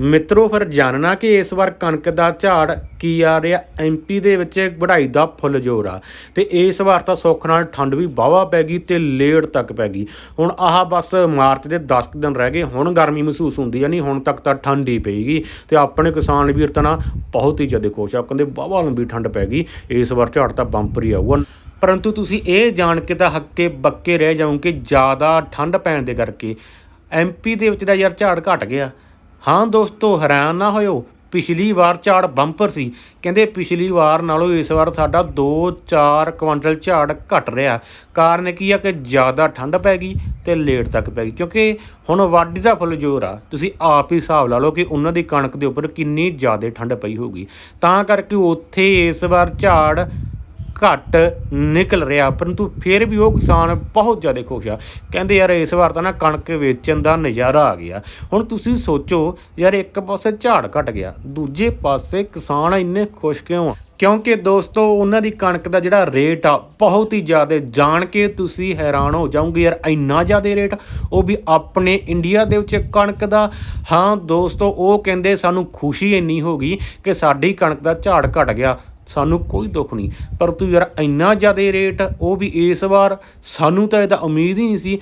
ਮਿੱਤਰੋ, ਫਿਰ ਜਾਣਨਾ ਕਿ ਇਸ ਵਾਰ ਕਣਕ ਦਾ ਝਾੜ ਕੀ ਆ ਰਿਹਾ? ਐਮਪੀ ਦੇ ਵਿੱਚ ਵਢਾਈ ਦਾ ਫੁੱਲ ਜੋਰ ਆ ਤੇ ਇਸ ਵਾਰ ਤਾਂ ਸੁੱਖ ਨਾਲ ਠੰਡ ਵੀ ਵਾਹਵਾ ਪੈ ਗਈ ਤੇ ਲੇਟ ਤੱਕ ਪੈ ਗਈ। ਹੁਣ ਆਹ ਬਸ ਮਾਰਚ ਦੇ 10 ਕੁ ਦਿਨ ਰਹਿ ਗਏ, ਹੁਣ ਗਰਮੀ ਮਹਿਸੂਸ ਹੁੰਦੀ ਆ, ਨਹੀਂ ਹੁਣ ਤੱਕ ਤਾਂ ਠੰਡ ਹੀ ਪਈਗੀ ਤੇ ਆਪਣੇ ਕਿਸਾਨ ਵੀਰ ਤਾਂ ਨਾ ਬਹੁਤ ਹੀ ਜ਼ਿਆਦਾ ਖੁਸ਼ ਆ ਕਹਿੰਦੇ ਵਾਹਵਾ ਲੰਬੀ ਠੰਡ ਪੈ ਗਈ, ਇਸ ਵਾਰ ਝਾੜ ਤਾਂ ਬੰਪਰ ਹੀ ਆਊਗਾ। ਪਰੰਤੂ ਤੁਸੀਂ ਇਹ ਜਾਣ ਕੇ ਤਾਂ ਹੱਕੇ ਬੱਕੇ ਰਹਿ ਜਾਓਗੇ ਜ਼ਿਆਦਾ ਠੰਡ ਪੈਣ ਦੇ ਕਰਕੇ। ਐਮਪੀ ਦੇ ਵਿੱਚ ਤਾਂ ਯਾਰ ਝਾੜ ਘਟ ਗਿਆ। ਹਾਂ ਦੋਸਤੋ, ਹੈਰਾਨ ਨਾ ਹੋਇਓ, ਪਿਛਲੀ ਵਾਰ ਝਾੜ ਬੰਪਰ ਸੀ। ਕਹਿੰਦੇ ਪਿਛਲੀ ਵਾਰ ਨਾਲੋਂ ਇਸ ਵਾਰ ਸਾਡਾ 2-4 ਕੁਇੰਟਲ ਝਾੜ ਘਟ ਰਿਹਾ। ਕਾਰਨ ਕੀ ਆ ਕਿ ਜ਼ਿਆਦਾ ਠੰਡ ਪੈ ਗਈ ਤੇ ਲੇਟ ਤੱਕ ਪੈ ਗਈ। ਕਿਉਂਕਿ ਹੁਣ ਵਾਢੀ ਦਾ ਫੁੱਲ ਜ਼ੋਰ ਆ। ਤੁਸੀਂ ਆਪ ਹੀ ਹਿਸਾਬ ਲਾ ਲਓ ਕਿ ਉਹਨਾਂ ਦੀ ਕਣਕ ਦੇ ਉੱਪਰ ਕਿੰਨੀ ਜ਼ਿਆਦਾ ਠੰਡ ਪਈ ਹੋਊਗੀ। ਤਾਂ ਕਰਕੇ ਉੱਥੇ ਇਸ ਵਾਰ ਝਾੜ ਘੱਟ ਨਿਕਲ ਰਿਹਾ, ਪਰੰਤੂ ਫਿਰ ਵੀ ਉਹ ਕਿਸਾਨ ਬਹੁਤ ਜ਼ਿਆਦਾ ਖੁਸ਼ ਆ। ਕਹਿੰਦੇ ਯਾਰ ਇਸ ਵਾਰ ਤਾਂ ਨਾ ਕਣਕ ਵੇਚਣ ਦਾ ਨਜ਼ਾਰਾ ਆ ਗਿਆ। ਹੁਣ ਤੁਸੀਂ ਸੋਚੋ ਯਾਰ ਇੱਕ ਪਾਸੇ ਝਾੜ ਘਟ ਗਿਆ, ਦੂਜੇ ਪਾਸੇ ਕਿਸਾਨ ਇੰਨੇ ਖੁਸ਼ ਕਿਉਂ ਆ? ਕਿਉਂਕਿ ਦੋਸਤੋ, ਉਹਨਾਂ ਦੀ ਕਣਕ ਦਾ ਜਿਹੜਾ ਰੇਟ ਆ, ਬਹੁਤ ਹੀ ਜ਼ਿਆਦਾ ਜਾਣ ਕੇ ਤੁਸੀਂ ਹੈਰਾਨ ਹੋ ਜਾਓਗੇ। ਯਾਰ ਇੰਨਾ ਜ਼ਿਆਦਾ ਰੇਟ, ਉਹ ਵੀ ਆਪਣੇ ਇੰਡੀਆ ਦੇ ਵਿੱਚ ਕਣਕ ਦਾ। ਹਾਂ ਦੋਸਤੋ, ਉਹ ਕਹਿੰਦੇ ਸਾਨੂੰ ਖੁਸ਼ੀ ਇੰਨੀ ਹੋ ਗਈ ਕਿ ਸਾਡੀ ਕਣਕ ਦਾ ਝਾੜ ਘਟ ਗਿਆ। ਸਾਨੂੰ ਕੋਈ ਦੁੱਖ ਨਹੀਂ। ਪਰ ਤੂੰ ਯਾਰ ਇੰਨਾ ਜ਼ਿਆਦਾ ਰੇਟ ਉਹ ਵੀ ਇਸ ਵਾਰ ਸਾਨੂੰ ਤਾਂ ਇਹਦਾ ਉਮੀਦ ਹੀ ਨਹੀਂ ਸੀ।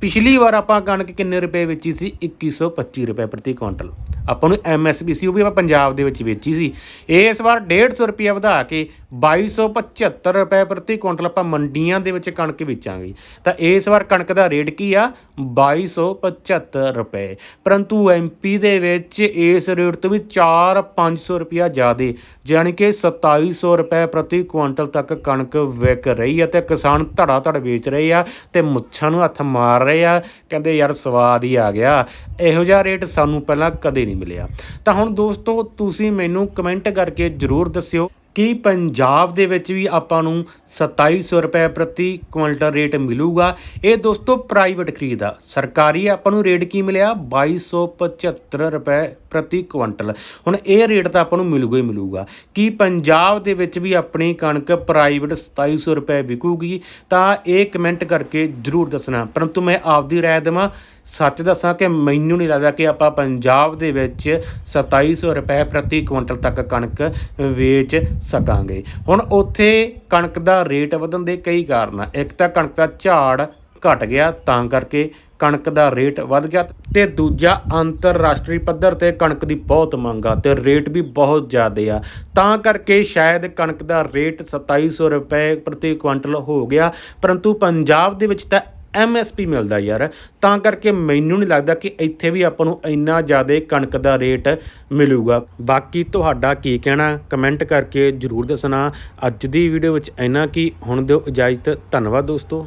ਪਿਛਲੀ ਵਾਰ ਆਪਾਂ ਕਣਕ ਕਿੰਨੇ ਰੁਪਏ ਵੇਚੀ ਸੀ? 2125 ਰੁਪਏ ਪ੍ਰਤੀ ਕੁਇੰਟਲ। ਆਪਾਂ ਨੂੰ ਐਮਐਸਪੀ ਸੀ ਉਹ ਵੀ ਆਪਾਂ ਪੰਜਾਬ ਦੇ ਵਿੱਚ ਵੇਚੀ ਸੀ। ਇਹ ਇਸ ਵਾਰ 150 ਰੁਪਏ ਵਧਾ ਕੇ 2275 ਰੁਪਏ ਪ੍ਰਤੀ ਕੁਇੰਟਲ ਆਪਾਂ ਮੰਡੀਆਂ ਦੇ ਵਿੱਚ ਕਣਕ ਵੇਚਾਂਗੇ। ਤਾਂ ਇਸ ਵਾਰ ਕਣਕ ਦਾ ਰੇਟ ਕੀ ਆ? 2275 ਰੁਪਏ। ਪਰੰਤੂ ਐਮਪੀ ਦੇ ਵਿੱਚ ਇਸ ਰੇਟ ਤੋਂ ਵੀ 4-500 ਰੁਪਿਆ ਜ਼ਿਆਦੇ, ਯਾਨੀ ਕਿ 2700 ਰੁਪਏ ਪ੍ਰਤੀ ਕੁਇੰਟਲ ਤੱਕ ਕਣਕ ਵਿਕ ਰਹੀ ਹੈ ਤੇ ਕਿਸਾਨ ਧੜਾ ਧੜ ਵੇਚ ਰਹੇ ਆ ਤੇ ਮੁੱਛਾਂ ਨੂੰ ਹੱਥ ਮਾਰ ਰਹੇ ਆ। ਕਹਿੰਦੇ ਯਾਰ ਸਵਾਦ ਹੀ ਆ ਗਿਆ। ਇਹੋ ਜਿਹਾ ਰੇਟ ਸਾਨੂੰ ਪਹਿਲਾਂ ਕਦੇ ਨਹੀਂ ਮਿਲਿਆ। ਤਾਂ ਹੁਣ ਦੋਸਤੋ ਤੁਸੀਂ ਮੈਨੂੰ ਕਮੈਂਟ ਕਰਕੇ ਜਰੂਰ ਦੱਸਿਓ ਕੀ ਪੰਜਾਬ ਦੇ ਵਿੱਚ ਵੀ ਆਪਾਂ ਨੂੰ 2700 ਰੁਪਏ ਪ੍ਰਤੀ ਕੁਇੰਟਲ ਰੇਟ ਮਿਲੂਗਾ? ਇਹ ਦੋਸਤੋ ਪ੍ਰਾਈਵੇਟ ਖਰੀਦ ਆ। ਸਰਕਾਰੀ ਆਪਾਂ ਨੂੰ ਰੇਟ ਕੀ ਮਿਲਿਆ? 2275 ਰੁਪਏ ਪ੍ਰਤੀ ਕੁਇੰਟਲ। ਹੁਣ ਇਹ ਰੇਟ ਤਾਂ ਆਪਾਂ ਨੂੰ ਮਿਲੂਗਾ ਹੀ ਮਿਲੂਗਾ। ਕੀ ਪੰਜਾਬ ਦੇ ਵਿੱਚ ਵੀ ਆਪਣੀ ਕਣਕ ਪ੍ਰਾਈਵੇਟ 2700 ਰੁਪਏ ਵਿਕੂਗੀ? ਤਾਂ ਇਹ ਕਮੈਂਟ ਕਰਕੇ ਜਰੂਰ ਦੱਸਣਾ। ਪਰੰਤੂ ਮੈਂ ਆਪਦੀ ਰਾਏ ਦੇਵਾਂ। ਸੱਚ ਦੱਸਾਂ ਕਿ ਮੈਨੂੰ ਨਹੀਂ ਲੱਗਦਾ ਕਿ ਆਪਾਂ ਪੰਜਾਬ ਦੇ ਵਿੱਚ 2700 ਰੁਪਏ ਪ੍ਰਤੀ ਕੁਇੰਟਲ ਤੱਕ ਕਣਕ ਵੇਚ ਸਕਾਂਗੇ। ਹੁਣ ਉੱਥੇ ਕਣਕ ਦਾ ਰੇਟ ਵਧਣ ਦੇ ਕਈ ਕਾਰਨ ਆ। ਇੱਕ ਤਾਂ ਕਣਕ ਦਾ ਝਾੜ ਘਟ ਗਿਆ, ਤਾਂ ਕਰਕੇ ਕਣਕ ਦਾ ਰੇਟ ਵੱਧ ਗਿਆ ਤੇ ਦੂਜਾ ਅੰਤਰਰਾਸ਼ਟਰੀ ਪੱਧਰ ਤੇ ਕਣਕ ਦੀ ਬਹੁਤ ਮੰਗ ਆ ਤੇ ਰੇਟ ਵੀ ਬਹੁਤ ਜ਼ਿਆਦੇ ਆ। ਤਾਂ ਕਰਕੇ ਸ਼ਾਇਦ ਕਣਕ ਦਾ ਰੇਟ 2700 ਰੁਪਏ ਪ੍ਰਤੀ ਕੁਇੰਟਲ ਹੋ ਗਿਆ, ਪਰੰਤੂ ਪੰਜਾਬ ਦੇ ਵਿੱਚ ਤਾਂ ਐਮਐਸਪੀ ਮਿਲਦਾ ਯਾਰ। ਤਾਂ ਕਰਕੇ ਮੈਨੂੰ ਨਹੀਂ ਲੱਗਦਾ ਕਿ ਇੱਥੇ ਵੀ ਆਪਾਂ ਨੂੰ ਇੰਨਾ ਜ਼ਿਆਦਾ ਕਣਕ ਦਾ ਰੇਟ ਮਿਲੂਗਾ। ਬਾਕੀ ਤੁਹਾਡਾ ਕੀ ਕਹਿਣਾ? ਕਮੈਂਟ ਕਰਕੇ ਜਰੂਰ ਦੱਸਣਾ। ਅੱਜ ਦੀ ਵੀਡੀਓ ਵਿੱਚ ਇੰਨਾ ਕੀ। ਹੁਣ ਦਿਓ ਇਜਾਜ਼ਤ। ਧੰਨਵਾਦ ਦੋਸਤੋ।